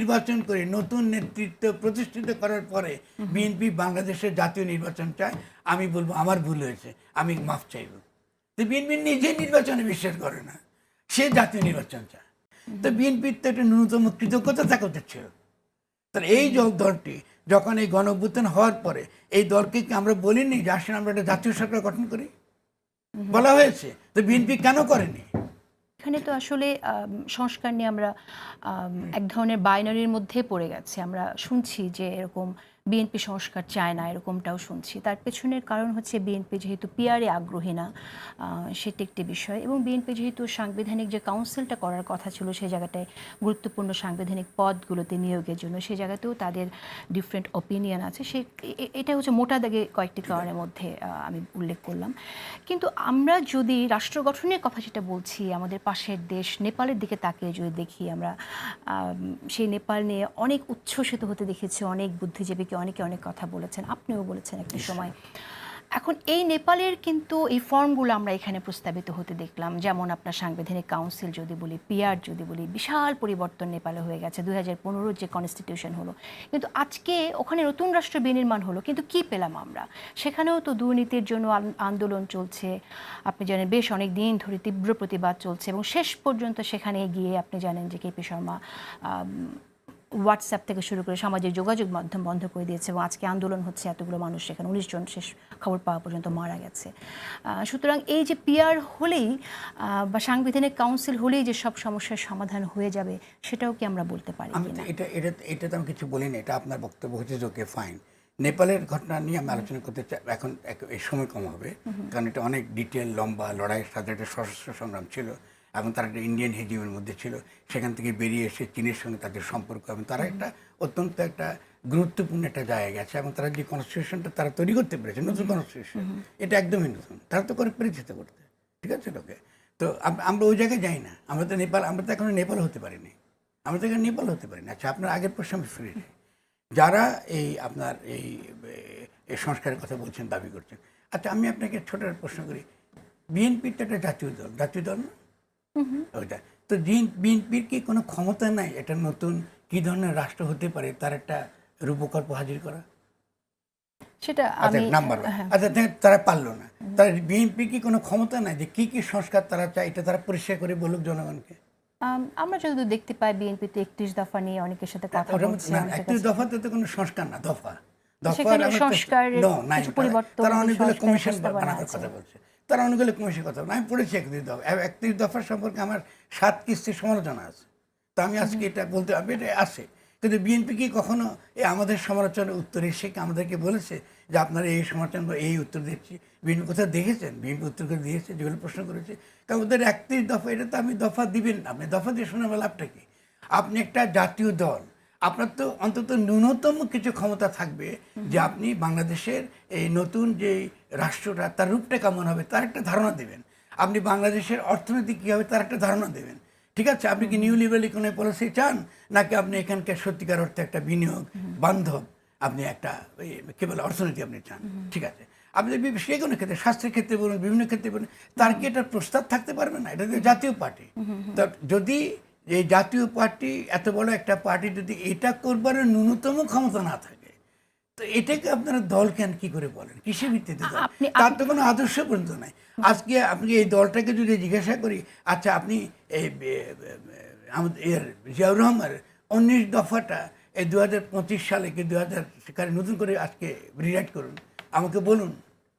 নির্বাচন করে নতুন নেতৃত্ব প্রতিষ্ঠিত করার পরে বিএনপি বাংলাদেশের জাতীয় নির্বাচন চায় আমি বলব আমার ভুল হয়েছে আমি মাফ চাইব। তো বিএনপি নিজে নির্বাচনে বিশ্বাস করে না সে জাতীয় নির্বাচন চায়। তো বিএনপির তো একটা ন্যূনতম কৃতজ্ঞতা থাকা উচিত ছিল। তাহলে এই দলটি যখন এই গণ হওয়ার পরে এই দলকে কি আমরা বলিনি যে আসেন আমরা একটা জাতীয় সরকার গঠন করি? বলা হয়েছে। তো বিএনপি কেন করেনি? এখানে তো আসলে সংস্কার নিয়ে আমরা এক ধরনের বাইনারির মধ্যে পড়ে গেছে। আমরা শুনছি যে এরকম বিএনপি সংস্কার চায় না, এরকমটাও শুনছি। তার পেছনের কারণ হচ্ছে বিএনপি যেহেতু পিআরে আগ্রহী না সেটি একটি বিষয়। এবং বিএনপি যেহেতু সাংবিধানিক যে কাউন্সিলটা করার কথা ছিল সেই জায়গাটায় গুরুত্বপূর্ণ সাংবিধানিক পদগুলোতে নিয়োগের জন্য সেই জায়গাতেও তাদের ডিফারেন্ট অপিনিয়ন আছে। সে এটা হচ্ছে মোটা দাগে কয়েকটি কারণের মধ্যে আমি উল্লেখ করলাম। কিন্তু আমরা যদি রাষ্ট্র গঠনের কথা যেটা বলছি, আমাদের পাশের দেশ নেপালের দিকে তাকিয়ে যদি দেখি আমরা সেই নেপাল নিয়ে অনেক উচ্ছ্বসিত হতে দেখেছি, অনেক বুদ্ধিজীবীকে অনেকে অনেক কথা বলেছেন আপনিও বলেছেন একটি সময়। এখন এই নেপালের কিন্তু এই ফর্মগুলো আমরা এখানে প্রস্তাবিত হতে দেখলাম যেমন আপনার সাংবিধানিক কাউন্সিল যদি বলি পিআর যদি বলি বিশাল পরিবর্তন নেপালে হয়ে গেছে দুই হাজার পনেরোর যে কনস্টিটিউশন হলো। কিন্তু আজকে ওখানে নতুন রাষ্ট্র বিনির্মাণ হলো কিন্তু কি পেলাম আমরা? সেখানেও তো দুর্নীতির জন্য আন্দোলন চলছে আপনি জানেন বেশ অনেক দিন ধরে তীব্র প্রতিবাদ চলছে এবং শেষ পর্যন্ত সেখানে গিয়ে আপনি জানেন যে কেপি শর্মা হোয়াটসঅ্যাপ থেকে শুরু করে সামাজিক যোগাযোগ মাধ্যম বন্ধ করে দিয়েছে এবং আজকে আন্দোলন হচ্ছে এতগুলো মানুষ। সেখানে উনিশ জন শেষ খবর পাওয়া পর্যন্ত মারা গেছে। সুতরাং এই যে পিয়ার হলেই বা সাংবিধানিক কাউন্সিল হলেই যে সব সমস্যার সমাধান হয়ে যাবে সেটাও কি আমরা বলতে পারি এটা এটা এটা তো আমি কিছু বলিনি এটা আপনার বক্তব্য হচ্ছে যে ওকে ফাইন নেপালের ঘটনা নিয়ে আমি আলোচনা করতে চাই এখন সময় কম হবে কারণ এটা অনেক ডিটেল লম্বা লড়াইয়ের সাথে একটা সশস্ত্র সংগ্রাম ছিল। এবং তারা একটা ইন্ডিয়ান হেজিমের মধ্যে ছিল। সেখান থেকে বেরিয়ে এসে চীনের সঙ্গে তাদের সম্পর্ক এবং তারা একটা অত্যন্ত একটা গুরুত্বপূর্ণ একটা জায়গায় গেছে এবং তারা যে কনস্টিটিউশনটা তারা তৈরি করতে পেরেছে নতুন কনস্টিটিউশন এটা একদমই নতুন। তারা তো করে পেরেছে তো করতে। ঠিক আছে লোকে? তো আমরা ওই জায়গায় যাই না। আমরা তো নেপাল আমরা তো এখনও নেপাল হতে পারিনি। আমরা তো এখানে নেপাল হতে পারি না আচ্ছা আপনার আগের প্রশ্ন আমি ফিরে যারা এই আপনার এই এই সংস্কারের কথা বলছেন দাবি করছেন। আচ্ছা আমি আপনাকে ছোট প্রশ্ন করি। বিএনপির তো একটা জাতীয় দল। জাতীয় দল না? ওইটা। তো বিএনপির কি কোনো ক্ষমতা নাই এটা নতুন কি ধরনের রাষ্ট্র হতে পারে তার একটা রূপকল্প হাজির করা? সেটা আচ্ছা নাম্বার হ্যাঁ। আচ্ছা তারা পারল না। তার বিএনপি কি কোনো ক্ষমতা নাই যে কি কি সংস্কার তারা চায় এটা তারা পরিষ্কার করে বলুক জনগণকে? আমরা যদি দেখতে পাই বিএনপিতে একত্রিশ দফা নিয়ে অনেকের সাথে কথা বলছে কাছে- দফাতে তো কোনো সংস্কার না দফা। তারা- পরিবর্তন, তারা অনেকগুলো কমিশন বানানোর কথা বলছে। তারা অনেকগুলো কমিশন কথা বলে আমি পড়েছি একত্রিশ দফা। একত্রিশ দফার সম্পর্কে আমার সাত কিস্তির সমালোচনা আছে। তো আমি আজকে এটা বলতে হবে এটা আছে। কিন্তু বিএনপি কি কখনো এই আমাদের সমালোচনার উত্তর এসে কি আমাদেরকে বলেছে যে আপনারা এই সমালোচনা এই উত্তর দিচ্ছি বিএনপি কোথাও দেখেছেন? বিএনপি উত্তর করে দিয়েছে যেগুলো প্রশ্ন করেছে। কারণ ওদের একত্রিশ দফা এটা তো আপনি দফা দিবেন না। আপনি দফা দিয়ে শোনার লাভটা কি? আপনি একটা জাতীয় দল আপনার তো অন্তত ন্যূনতম কিছু ক্ষমতা থাকবে যে আপনি বাংলাদেশের এই নতুন যে রাষ্ট্রটা তার রূপটা কেমন হবে তার একটা ধারণা দেবেন। আপনি বাংলাদেশের অর্থনীতি কী হবে তার একটা ধারণা দেবেন। ঠিক আছে? আপনি কি নিউ লিবারেল ইকোনমি পলিসি চান? নাকি আপনি এখানকার সত্যিকার অর্থে একটা বিনিয়োগ বান্ধব আপনি একটা এই, কি বলে অর্থনীতি আপনি চান? ঠিক আছে? আপনি যে কোনো ক্ষেত্রে স্বাস্থ্যের ক্ষেত্রে বলুন বিভিন্ন ক্ষেত্রে বলুন তার কি একটা প্রস্তাব থাকতে পারবে না? এটা তো জাতীয় পার্টি। তো যদি এই জাতীয় পার্টি এত বড় একটা পার্টি যদি এটা করবার ন্যূনতম ক্ষমতা না থাকে তো এটাকে আপনারা দল কেন কি করে বলেন? কিসের ভিত্তিতে দল? তার তো কোনো আদর্শ পর্যন্ত নাই। আজকে আপনি এই দলটাকে যদি জিজ্ঞাসা করি আচ্ছা আপনি এই আমাদের জিয়াউর রহমানের উনিশ দফাটা এই দু হাজার পঁচিশ সালে কি দু হাজার নতুন করে আজকে রিরাইট করুন। আমাকে বলুন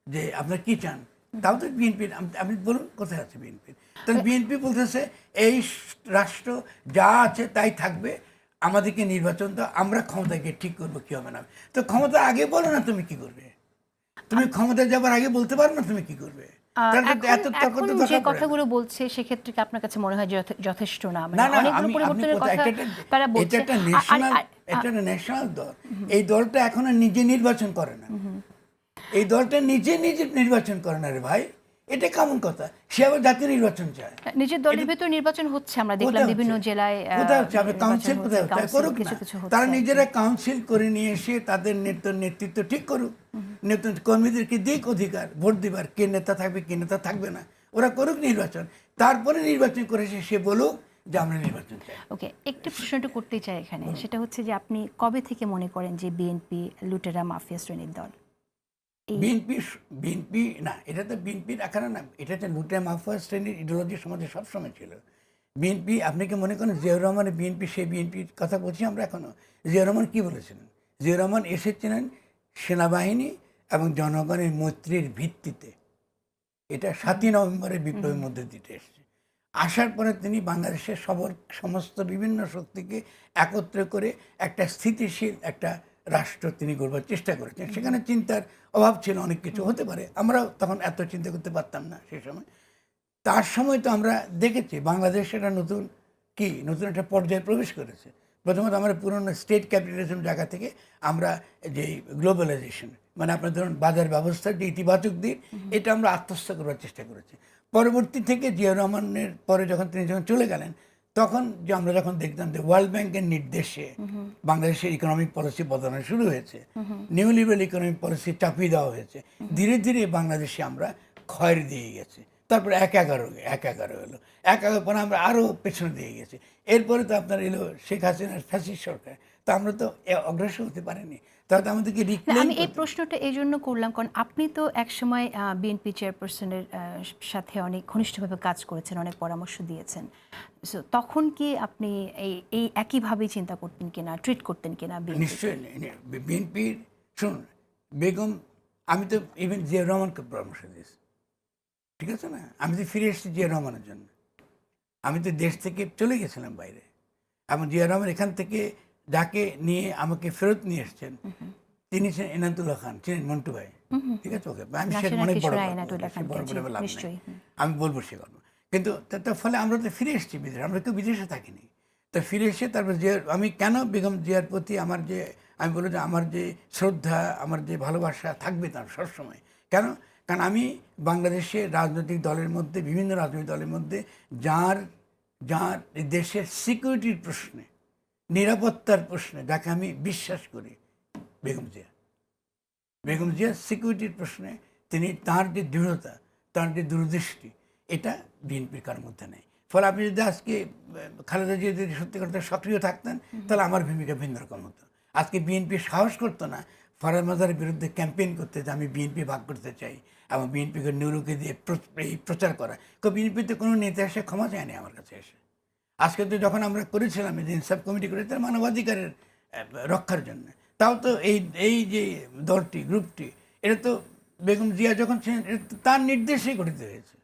যে আপনার কি চান? তাও তো বিএনপি আপনি বলুন কোথায় আছে বিএনপি? তাহলে বিএনপি বলতেছে এই রাষ্ট্র যা আছে তাই থাকবে আমাদেরকে নির্বাচন তো আমরা ক্ষমতাকে ঠিক করব কি হবে না তো ক্ষমতা আগে বলো না তুমি কি করবে? তুমি ক্ষমতা যাবার আগে বলতে পারো না তুমি কি করবে? এখন- যে। কথাগুলো বলছে সেক্ষেত্রে আপনার কাছে মনে হয় যথেষ্ট না? মানে পরিবর্তনের কথা তারা বলছে। এটা একটা ন্যাশনাল দল। এই দলটা এখনও নিজে নির্বাচন করে না। এই দলটা নিজে নিজে নির্বাচন করে না রে ভাই। এটা কেমন কথা? সে আবার জাতীয় নির্বাচন চায়। নিজের দলের ভেতর নির্বাচন হচ্ছে আমরা দেখলাম বিভিন্ন জেলায় কোথায় হচ্ছে? আপনি কাউন্সিল কোথায় হচ্ছে? করুক। তারা নিজেরা কাউন্সিল করে নিয়ে এসে তাদের নেতৃত্ব নেতৃত্ব ঠিক করুক। নতুন কর্মীদেরকে দিক অধিকার? ভোট দিবার কে নেতা থাকবে কে নেতা থাকবে না? ওরা করুক নির্বাচন। তারপরে নির্বাচন করেছে সে বলুক যে আমরা নির্বাচন চাই। ওকে একটি প্রশ্নটা করতে চাই এখানে। সেটা হচ্ছে যে আপনি কবে থেকে মনে করেন যে বিএনপি লুটেরা মাফিয়া শ্রেণির দল? বিএনপি বিএনপি না এটা তো বিএনপির আকারে না এটা তো লুটে মাফিয়া শ্রেণির ইডিওলজি সমাজে সবসময় ছিল। বিএনপি আপনি কি মনে করেন জিয়াউর রহমানের বিএনপি সেই বিএনপির কথা বলছি আমরা এখনও? জিয়াউর রহমান কী বলেছিলেন? জিয়াউর রহমান এসেছিলেন সেনাবাহিনী এবং জনগণের মৈত্রীর ভিত্তিতে। এটা সাতই নভেম্বরের বিপ্লবের মধ্যে দিতে এসেছে। আসার পরে তিনি বাংলাদেশের সবর সমস্ত বিভিন্ন শক্তিকে একত্র করে একটা স্থিতিশীল একটা রাষ্ট্র তিনি গড়বার চেষ্টা করেছেন। সেখানে চিন্তার অভাব ছিল অনেক কিছু হতে পারে। আমরাও তখন এত চিন্তা করতে পারতাম না সেই সময়। তার সময় তো আমরা দেখেছি বাংলাদেশ একটা নতুন কি নতুন একটা পর্যায়ে প্রবেশ করেছে। প্রথমত আমরা পুরনো স্টেট ক্যাপিটালিজম জায়গা থেকে আমরা যে গ্লোবালাইজেশন মানে আপনার ধরুন বাজার ব্যবস্থার যে ইতিবাচক দিক এটা আমরা আত্মস্থ করার চেষ্টা করেছি। পরবর্তী থেকে জিয়া রহমানের পরে যখন তিনি যখন চলে গেলেন তখন যে আমরা যখন দেখতাম যে ওয়ার্ল্ড ব্যাংকের নির্দেশে বাংলাদেশের ইকোনমিক পলিসি বদলানো শুরু হয়েছে নিউ লিবারেল ইকোনমিক পলিসি চাপিয়ে দেওয়া হয়েছে ধীরে ধীরে বাংলাদেশে আমরা ক্ষয়ের দিয়ে গেছি। তারপরে এক এগারো এক এগারো এলো এক এগারো পরে আমরা আরও পেছনে দিয়ে গেছি। এরপরে তো আপনার এলো শেখ হাসিনার ফ্যাসিস সরকার। তা আমরা তো অগ্রসর হতে পারিনি। তাহলে আমাদেরকে আমি এই প্রশ্নটা এই জন্য করলাম কারণ আপনি তো একসময় বিএনপি চেয়ারপারসনের সাথে অনেক ঘনিষ্ঠভাবে কাজ করেছেন অনেক পরামর্শ দিয়েছেন। So, তখন কি আপনি এই এই একইভাবেই চিন্তা করতেন কিনা ট্রিট করতেন কিনা নিশ্চয়ই বিএনপির শুনুন বেগম আমি তো ইভেন জিয়া রহমানকে পরামর্শ দিয়েছি। ঠিক আছে না? আমি তো ফিরে এসেছি জিয়া রহমানের জন্য। আমি তো দেশ থেকে চলে গেছিলাম বাইরে। এবং জিয়া রহমান এখান থেকে যাকে নিয়ে আমাকে ফেরত নিয়ে এসছেন তিনি ছিলেন এনাতুল্লাহ খান ছিলেন মন্টু ভাই। ঠিক আছে? ওকে আমি সে অনেক বড় বড় লাভ হুম। আমি বলব সে কথা। কিন্তু তার ফলে আমরা তো ফিরে এসেছি বিদেশে আমরা কেউ বিদেশে থাকিনি। তো ফিরে এসে তারপর যে আমি কেন বেগম জিয়ার প্রতি আমার যে আমি বলব যে আমার যে শ্রদ্ধা আমার যে ভালোবাসা থাকবে তার সবসময়। কেন? কারণ আমি বাংলাদেশের রাজনৈতিক দলের মধ্যে বিভিন্ন রাজনৈতিক দলের মধ্যে যার যার দেশের সিকিউরিটির প্রশ্নে নিরাপত্তার প্রশ্নে যাকে আমি বিশ্বাস করি বেগম জিয়া। বেগম জিয়া সিকিউরিটির প্রশ্নে তিনি তার যে দৃঢ়তা তার যে দূরদৃষ্টি এটা বিএনপির কার মধ্যে নেই। ফলে আপনি যদি আজকে খালেদা জিয়া যদি সত্যি করতে সক্রিয় থাকতেন তাহলে আমার ভূমিকা ভিন্ন রকম হতো। আজকে বিএনপি সাহস করতো না ফরাদ মাজারের বিরুদ্ধে ক্যাম্পেইন করতে যে আমি বিএনপি ভাগ করতে চাই এবং বিএনপিকে নিউরুকে দিয়ে এই প্রচার করা। তো বিএনপিতে কোনো নেতা এসে ক্ষমা চায়নি আমার কাছে এসে। আজকে তো যখন আমরা করেছিলাম যে ইনসাফ কমিটি তার মানবাধিকারের রক্ষার জন্য। তাও তো এই এই যে দলটি, গ্রুপটি, এটা তো বেগম জিয়া যখন ছিলেন তার নির্দেশেই গঠিত হয়েছে।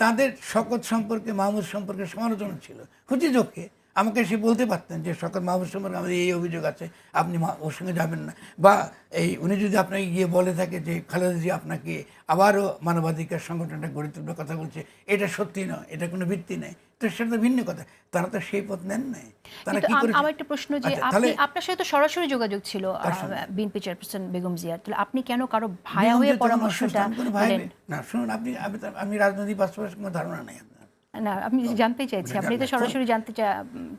তাদের শকত সম্পর্কে, মাহমুদ সম্পর্কে সমালোচনা ছিল। হুচিযোগকে আমাকে সে বলতে পারতেন যে, শকত মাহমুদ সম্পর্কে আমাদের এই অভিযোগ আছে, আপনি ওর সঙ্গে যাবেন না। বা এই, উনি যদি আপনাকে গিয়ে বলে থাকে যে, খালেদা জিয়া আপনাকে আবারও মানবাধিকার সংগঠনটা গড়ে তুলবার কথা বলছে, এটা সত্যি নয়, এটা কোনো ভিত্তি নেই। তো সেটা তো ভিন্ন কথা। তারা তো সেই পথ নেন নাই। তারা কি করেছে আমার একটা প্রশ্ন যে আচ্ছা, আপনি আপনার সাথে তো সরাসরি যোগাযোগ ছিল বিএনপি চেয়ারপারসন বেগম জিয়ার তাহলে আপনি কেন কারও ভায়া হয়ে পরামর্শটা? না শুনুন আপনি আমি রাজনৈতিক বাস্তবের কোনো ধারণা নেই না আমি জানতে চাইছি আপনি তো সরাসরি জানতে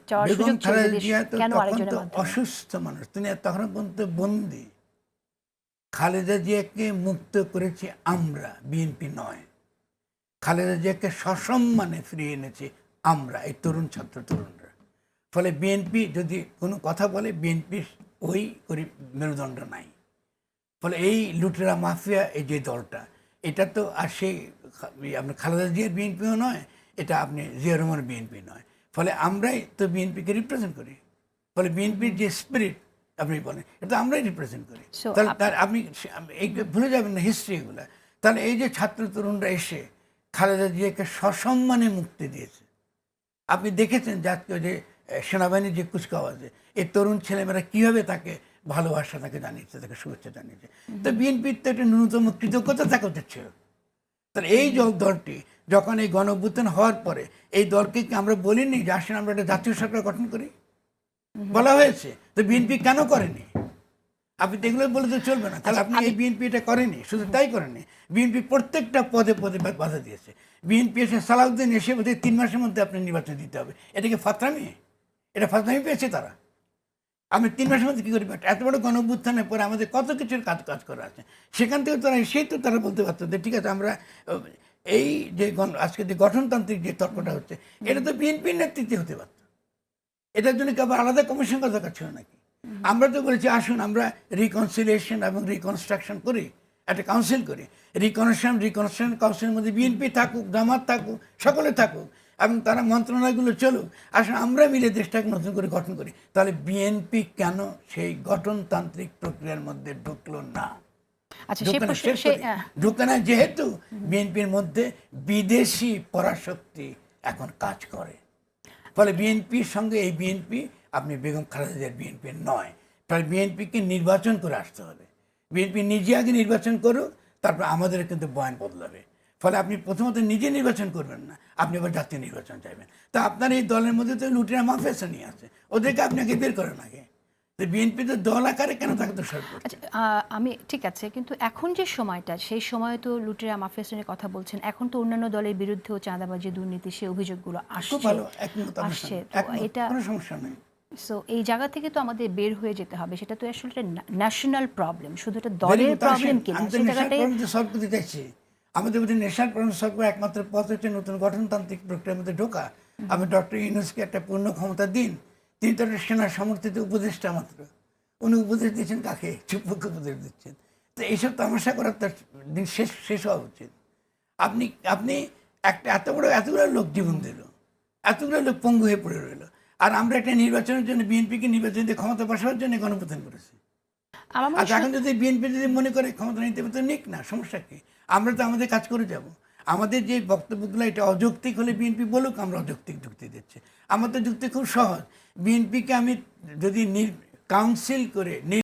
চাওয়ার সুযোগ ছিল খালেদা জিয়া তো কেন আরেকজনের মাধ্যমে? অসুস্থ মানুষ। তিনি তখন পর্যন্ত বন্দি। খালেদা জিয়াকে মুক্ত করেছি আমরা বিএনপি নয়। খালেদা জিয়াকে সসম্মানে ফিরিয়ে এনেছি। আমরা এই তরুণ ছাত্র তরুণরা। ফলে বিএনপি যদি কোনো কথা বলে বিএনপির ওই মেরুদণ্ড নাই। ফলে এই লুটেরা মাফিয়া এই যে দলটা এটা তো আর সেই এই আপনার খালেদা জিয়ার বিএনপিও নয় এটা আপনি জিয়া রহমানের বিএনপি নয়। ফলে আমরাই তো বিএনপিকে রিপ্রেজেন্ট করি। ফলে বিএনপির যে স্পিরিট আপনি বলেন এটা আমরাই রিপ্রেজেন্ট করি। তাহলে তার আপনি এই ভুলে যাবেন না হিস্ট্রি এগুলো। তাহলে এই যে ছাত্র তরুণরা এসে খালেদা জিয়াকে সসম্মানে মুক্তি দিয়েছে আপনি দেখেছেন জাতীয় যে সেনাবাহিনীর যে কুচকাওয়াজে এই তরুণ ছেলেমেয়েরা কীভাবে তাকে ভালোবাসা তাকে জানিয়েছে তাকে শুভেচ্ছা জানিয়েছে? তো বিএনপির তো একটা ন্যূনতম কৃতজ্ঞতা উচিত ছিল। তাহলে এই দল দলটি যখন এই গণ হওয়ার পরে এই দলকে কি আমরা বলিনি যে আসেন আমরা একটা জাতীয় সরকার গঠন করি? বলা হয়েছে। তো বিএনপি কেন করেনি? আপনি এগুলো বলে তো চলবে না। তাহলে আপনি এই বিএনপি এটা করেনি শুধু তাই করেনি বিএনপি প্রত্যেকটা পদে পদে বাধা দিয়েছে। বিএনপি এসে সালাউদ্দিন এসে বোধহয় তিন মাসের মধ্যে আপনি নির্বাচন দিতে হবে। এটাকে ফাতরামি? এটা ফাতরামি পেয়েছে তারা। আমি তিন মাসের মধ্যে কী করি এত বড় গণ অভ্যুত্থানের পরে আমাদের কত কিছুর কাজ কাজ করা আছে? সেখান থেকে তারা সেই তো তারা বলতে পারতো যে ঠিক আছে আমরা এই যে গণ- আজকে যে গঠনতান্ত্রিক যে তর্কটা হচ্ছে এটা তো বিএনপির নেতৃত্বে হতে পারত। এটার জন্য কি আবার আলাদা কমিশন দরকার ছিল নাকি? আমরা তো বলেছি আসুন আমরা রিকনসিলিয়েশন এবং রিকনস্ট্রাকশন করি একটা কাউন্সিল করি। রিকনস্ট্রাকশন রিকনস্ট্রাকশন কাউন্সিলের মধ্যে বিএনপি থাকুক জামাত থাকুক সকলে থাকুক এবং তারা মন্ত্রণালয়গুলো চলুক। আসলে আমরা মিলে দেশটাকে নতুন করে গঠন করি। তাহলে বিএনপি কেন সেই গঠনতান্ত্রিক প্রক্রিয়ার মধ্যে ঢুকলো না? আচ্ছা ঢুকে না যেহেতু বিএনপির মধ্যে বিদেশি পরাশক্তি এখন কাজ করে। ফলে বিএনপির সঙ্গে এই বিএনপি আপনি বেগম খালেদাদের বিএনপি নয়। ফলে বিএনপিকে নির্বাচন করে আসতে হবে। বিএনপি নিজে আগে নির্বাচন করুক তারপর আমাদের কিন্তু বয়ান বদলাবে। ফলে আপনি প্রথমত নিজে নির্বাচন করবেন না আপনি আবার জাতীয় নির্বাচন চাইবেন। তা আপনার এই দলের মধ্যে তো লুটিরা মাফিয়া নিয়ে আছে ওদেরকে আপনি আগে বের করেন আগে। বিএনপি তো দল আকারে কেন তাকে আচ্ছা আমি ঠিক আছে কিন্তু এখন যে সময়টা সেই সময় তো লুটেরা মাফিয়াসনের কথা বলছেন এখন তো অন্যান্য দলের বিরুদ্ধেও চাঁদাবাজি দুর্নীতি সেই অভিযোগগুলো আসছে। এটা কোনো সমস্যা নেই। সো এই জায়গা থেকে তো আমাদের বের হয়ে যেতে হবে। সেটা তো আসলে ন্যাশনাল প্রবলেম শুধু এটা দলের প্রবলেম। কিনা সেই জায়গাটাই সলভ করতে চাইছি। আমাদের মধ্যে ন্যাশনাল প্রবলেম সলভ করার একমাত্র পথ হচ্ছে নতুন গঠনতান্ত্রিক প্রক্রিয়ার মধ্যে ঢোকা। আমি ডক্টর ইউনুসকে একটা পূর্ণ ক্ষমতা দিন। তিনি তো সেনা সমর্থিত উপদেষ্টা মাত্র। উনি উপদেশ দিচ্ছেন কাকে? চুপকে উপদেশ দিচ্ছেন। তো এইসব তামাশা করার তার দিন শেষ শেষ হওয়া উচিত। আপনি আপনি একটা এত বড় এতগুলো লোক জীবন দিল। এতগুলো লোক পঙ্গু হয়ে পড়ে রইল। আর আমরা একটা নির্বাচনের জন্য বিএনপিকে নির্বাচন দিয়ে ক্ষমতা বসাবার জন্য গণপ্রধান করেছি। আর এখন যদি বিএনপি যদি মনে করে ক্ষমতা নিতে হবে তো নিক না সমস্যা কি? আমরা তো আমাদের কাজ করে যাব। আমাদের যে বক্তব্যগুলো এটা অযৌক্তিক হলে বিএনপি বলুক আমরা অযৌক্তিক যুক্তি দিচ্ছি। আমাদের যুক্তি খুব সহজ। বিএনপিকে আমি যদি কাউন্সিল করে